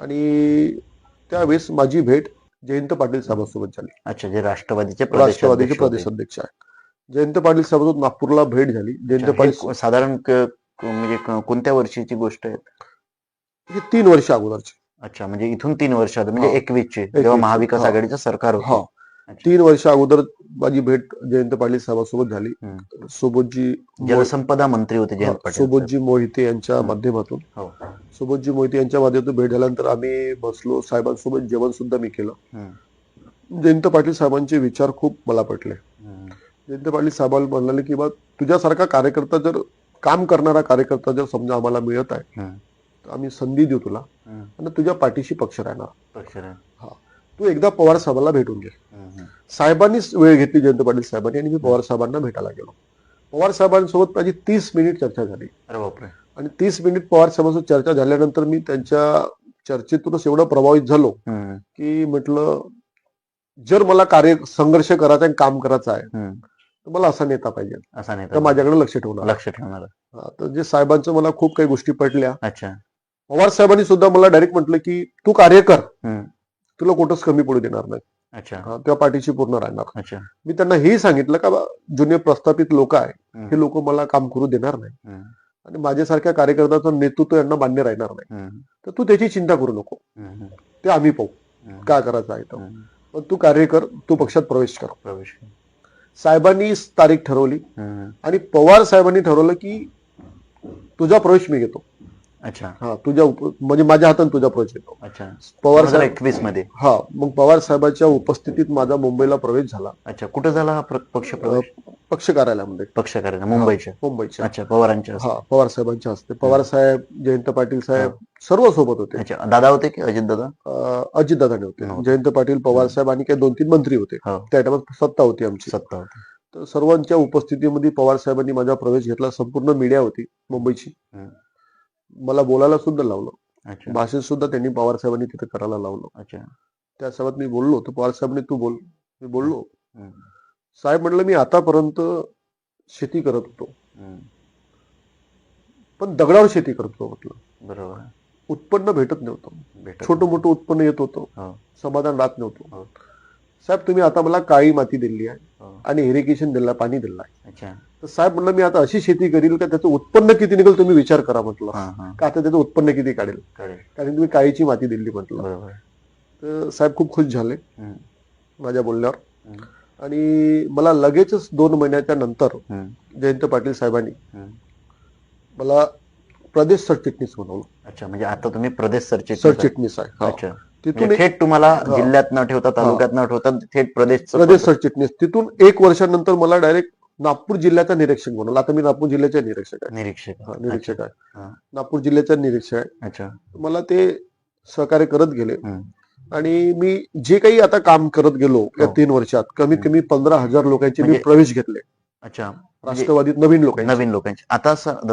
आणि त्यावेळेस माझी भेट जयंत पाटील साहेबांसोबत झाली. अच्छा जे राष्ट्रवादीचे राष्ट्रवादीचे. प्रदेश अध्यक्ष आहे. जयंत पाटील साहेबांसोबत नागपूरला भेट झाली. जयंत हे पाटील साधारण म्हणजे कोणत्या वर्षीची गोष्ट आहे? हे तीन वर्ष अगोदरची. अच्छा म्हणजे इथून तीन वर्ष म्हणजे हा. एकवीसचे जेव्हा एकवीसचे, महाविकास हा. आघाडीचं सरकार हा. होतं. तीन वर्ष अगोदर माझी भेट जयंत पाटील साहेबांसोबत झाली. मोह- जलसंपदा मंत्री होते जयंत हा, पाटील. सोबतजी मोहिते यांच्या. माध्यमातून. हो सोबतजी मोहिते यांच्या माध्यमातून भेट झाल्यानंतर आम्ही बसलो साहेबांसोबत जेवण सुद्धा मी केलं. जयंत पाटील साहेबांचे विचार खूप मला पटले. जयंत पाटील साहेबांना म्हणाले की बा तुझ्यासारखा कार्यकर्ता जर काम करणारा कार्यकर्ता जर समजा आम्हाला मिळत आहे. तर आम्ही संधी देऊ तुला. आणि तुझ्या पाठीशी पक्ष राहणार राहील. तू एकदा पवार साहेबांना भेटून घे. साहेबांनीच वेळ घेतली जयंत पाटील साहेबांनी आणि मी पवार साहेबांना भेटायला गेलो पवार साहेबांसोबत माझी तीस मिनिट चर्चा झाली आणि तीस मिनिट पवार साहेबांसोबत चर्चा झाल्यानंतर मी त्यांच्या चर्चेतूनच एवढं प्रभावित झालो. की म्हटलं जर मला कार्य संघर्ष करायचा आहे काम करायचं आहे. तर मला असा नेता पाहिजे. असा नाही तर माझ्याकडे लक्ष ठेवणार लक्ष ठेवणार. हा, तर जे साहेबांचं मला खूप काही गोष्टी पडल्या. अच्छा. पवार साहेबांनी सुद्धा मला डायरेक्ट म्हटलं की तू कार्य कर. तुला कुठंच कमी पडू देणार नाही. अच्छा. हा, त्या पाठीशी पूर्ण राहणार. मी त्यांना हेही सांगितलं का जुने प्रस्थापित लोक आहे. हे लोक मला काम करू देणार नाही. आणि माझ्यासारख्या कार्यकर्त्याचं नेतृत्व यांना मान्य राहणार नाही. तर तू त्याची चिंता करू नको. ते आम्ही पाहू. काय करायचं आहे तर. पण तू कार्य कर तू पक्षात प्रवेश कर. प्रवेश साहेबांनी तारीख ठरवली. आणि पवार साहेबांनी ठरवलं की तुझा प्रवेश मी घेतो. अच्छा. हा तुझ्या म्हणजे माझ्या हाताने तुझा प्रवेश घेतो. अच्छा. पवार साहेब एकवीसमध्ये. हा मग पवार साहेबांच्या उपस्थितीत माझा मुंबईला प्रवेश झाला. अच्छा कुठं झाला हा पक्ष प्रवेश? पक्ष कार्यालयामध्ये पक्ष कार्यालय मुंबईच्या. मुंबईच्या. अच्छा पवारांच्या. हा पवार साहेबांच्या हस्ते पवार साहेब जयंत पाटील साहेब सर्व सोबत होते. अच्छा दादा होते की अजित दादा अं, अजितदादाने होते. नव्हते. जयंत पाटील पवार साहेब आणि काही दोन तीन मंत्री होते. हो. त्या टाइमात सत्ता होती आमची. सत्ता होती. तर सर्वांच्या उपस्थितीमध्ये पवार साहेबांनी माझा प्रवेश घेतला. संपूर्ण मीडिया होती मुंबईची. मला बोलायला सुद्धा लावलं. अच्छा. भाषण सुद्धा त्यांनी पवार साहेबांनी तिथे करायला लावलं. अच्छा. त्या सभेत मी बोललो तर पवार साहेबांनी तू बोल. मी बोललो. साहेब म्हटलं मी आतापर्यंत शेती करत होतो. पण दगडावर शेती करत होतो म्हटलं बरोबर. उत्पन्न भेटत नव्हतं छोटं मोठं उत्पन्न येत होतं हो. समाधान राहत नव्हतं हो. साहेब तुम्ही आता मला काळी माती दिली आहे हो. आणि इरिगेशन दिला पाणी दिलं आहे अच्छा तर साहेब म्हणलं मी आता अशी शेती करील का त्याचं उत्पन्न किती निघेल तुम्ही विचार करा म्हटलं का आता त्याचं उत्पन्न किती काढेल कारण तुम्ही काळीची माती दिली म्हटलं. तर साहेब खूप खुश झाले. माझ्या बोलण्यावर. आणि मला लगेचच दोन महिन्याच्या नंतर. जयंत पाटील साहेबांनी. मला प्रदेश सरचिटणीस बनवलं. अच्छा म्हणजे आता तुम्ही प्रदेश सरचिटणीस सरचिटणीस आहे. हा. अच्छा. तिथून म्हणजे एक थेट तुम्हाला हा. जिल्ह्यात न ठेवता तालुक्यात न ठेवता थेट प्रदेश प्रदेश सरचिटणीस तिथून एक वर्षानंतर मला डायरेक्ट नागपूर जिल्ह्याचा निरीक्षक बनवलं. आता मी नागपूर जिल्ह्याचे निरीक्षक आहे. निरीक्षक. हा, निरीक्षक आहे. हा. नागपूर जिल्ह्याचा निरीक्षक आहे. अच्छा. मला ते सहकार्य करत गेले. हम्म. आणि मी जे काही आता काम करत गेलो या हो. तीन वर्षात कमीत कमी पंधरा हजार लोकांचे मी म्हणजे- प्रवेश घेतले. अच्छा म्हणजे राष्ट्रवादीत नवीन लोकांचे. नवीन लोकांचे. आता